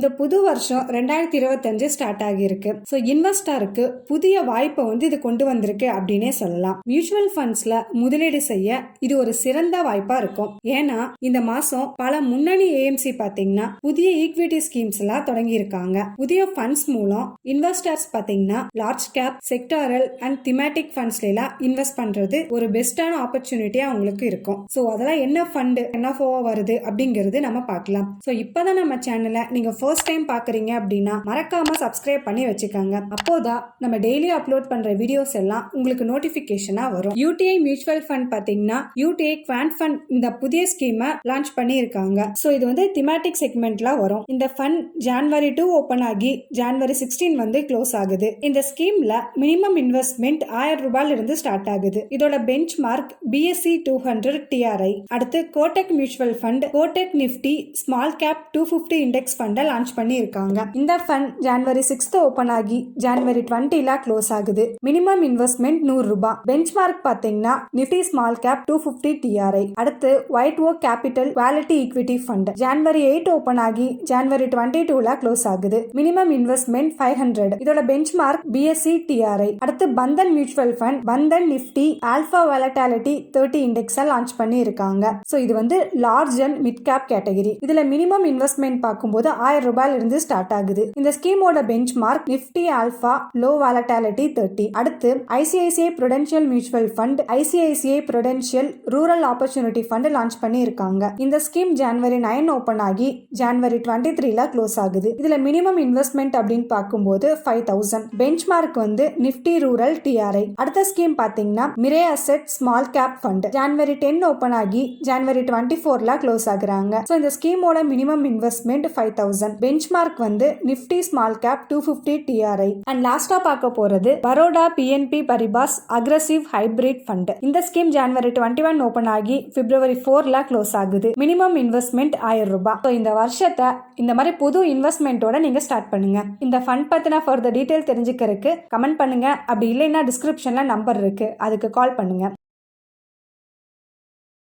இந்த புது வருஷம் ரெண்டாயிரத்தி இருபத்தஞ்சு ஸ்டார்ட் ஆகியிருக்கு. ஸோ இன்வெஸ்டருக்கு புதிய வாய்ப்பை வந்து இது கொண்டு வந்திருக்கு அப்படின்னே சொல்லலாம். மியூச்சுவல் ஃபண்ட்ஸ்ல முதலீடு செய்ய இது ஒரு சிறந்த வாய்ப்பா இருக்கும். ஏன்னா இந்த மாசம் பல முன்னணி ஏஎம்சி பாத்தீங்கன்னா புதிய ஈக்விட்டி ஸ்கீம்ஸ் எல்லாம் தொடங்கி இருக்காங்க புதிய ஃபண்ட்ஸ் மூலம் இன்வெஸ்டர்ஸ் பாத்தீங்கன்னா large cap sectoral and thematic ஃபண்ட்ஸ்ல எல்லாம் இன்வெஸ்ட் பண்றது ஒரு பெஸ்டான ஆப்பர்ச்சுனிட்டியா அவங்களுக்கு இருக்கும். ஸோ அதெல்லாம் என்ன ஃபண்டு என்ன ஃபோவா வருது அப்படிங்கிறது நம்ம பார்க்கலாம். ஸோ இப்போதான் நம்ம சேனலை நீங்க ஃபர்ஸ்ட் டைம் பார்க்குறீங்க அப்படின்னா மறக்காமல் சப்ஸ்கிரைப் பண்ணி வச்சுக்கோங்க. அப்போதான் நம்ம டெய்லி அப்லோட் பண்ணுற வீடியோஸ் எல்லாம் உங்களுக்கு நோட்டிஃபிகேஷனாக வரும். யூடிஐ மியூச்சுவல் ஃபண்ட் பார்த்தீங்கன்னா யூடிஐ குவான் ஃபண்ட் இந்த புதிய ஸ்கீமை லான்ச் பண்ணியிருக்காங்க. ஸோ இது வந்து திமேட்டிக் செக்மெண்ட்ல வரும். இந்த ஃபண்ட் ஜான்வரி டூ ஓப்பன் ஆகி ஜான்வரி சிக்ஸ்டீன் வந்து க்ளோஸ் ஆகுது. இந்த ஸ்கீம்ல மினிமம் இன்வெஸ்ட்மெண்ட் ஆயிரம் ரூபாயில இருந்து ஸ்டார்ட் ஆகுது. இதோட benchmark BSE two hundred TRI அடுத்து Kotak mutual fund Kotak Nifty small cap two fifty index ஃபண்டை லான்ச் பண்ணியிருக்காங்க. இந்த ஃபண்ட் ஜான்வரி சிக்ஸ்த் ஓப்பன் ஆகி ஜான்வரி டுவெண்ட்டில க்ளோஸ் ஆகுது. மினிமம் இன்வெஸ்ட்மெண்ட் நூறு ரூபாய். பெஞ்ச் மார்க் பாத்தீங்கன்னா Nifty small cap two fifty TRI அடுத்து White Oak Capital quality equity fund January eight open ஆகி ஜான்வரி டுவெண்ட்டி டூல க்ளோஸ் ஆகுது. மினிமம் இன்வெஸ்ட்மெண்ட் ஃபைவ் ஹண்ட்ரட் இதோட பெஞ்ச் மார்க் பிஎஸ்சி டிஆர்ஐ அடுத்து Bandhan mutual fund Bandhan Nifty alpha volatility thirty இண்டெக்ஸை launch பண்ணி இருக்காங்க so இது வந்து large and mid cap category இதுல மினிமம் இன்வெஸ்ட்மெண்ட் பார்க்கும்போது ஆயிரம் ரூபாயில ரூபாயிலிருந்து ஸ்டார்ட் ஆகுது. இந்த ஸ்கீமோட benchmark Nifty alpha low volatility thirty அடுத்து ICICI Prudential mutual fund ICICI Prudential rural opportunity fund launch பண்ணி இருக்காங்க இந்த ஸ்கீம் ஜான்வரி நைன் ஓப்பன் ஆகி ஜான்வரி டுவெண்ட்டி த்ரீல க்ளோஸ் ஆகுது. இதுல மினிமம் இன்வெஸ்ட்மெண்ட் அப்படின்னு பார்க்கும்போது ஃபைவ் தௌசண்ட் பெஞ்ச் மார்க் வந்து நிஃப்டி ரூரல் டிஆர்ஐ அடுத்த ஸ்கீம் பாத்தீங்கன்னா Mirae asset small cap fund January ten open ஆகி ஜான்வரி டுவெண்ட்டி ஃபோர்ல க்ளோஸ் ஆகுறாங்க. ஸோ இந்த ஸ்கீமோட minimum investment five thousand benchmark வந்து Nifty small cap two fifty TRI and லாஸ்டா பார்க்க போறது Baroda BNP Paribas aggressive hybrid fund இந்த scheme January twenty one open ஆகி பிப்ரவரி ஃபோர்ல க்ளோஸ் ஆகுது. மினிமம் இன்வெஸ்ட்மெண்ட் ஆயிரம் ரூபாய். ஸோ இந்த வருஷத்தை இந்த மாதிரி புது இன்வெஸ்ட்மெண்ட்டோட நீங்க ஸ்டார்ட் பண்ணுங்க. இந்த ஃபண்ட் பத்தின ஃபர்தர் டீடைல் தெரிஞ்சுக்கிறதுக்கு கமெண்ட் பண்ணுங்க. அப்படி இல்லைன்னா டிஸ்கிரிப்ஷன்ல நம்பர் இருக்கு. அதுக்கு கால் பண்ணுங்க.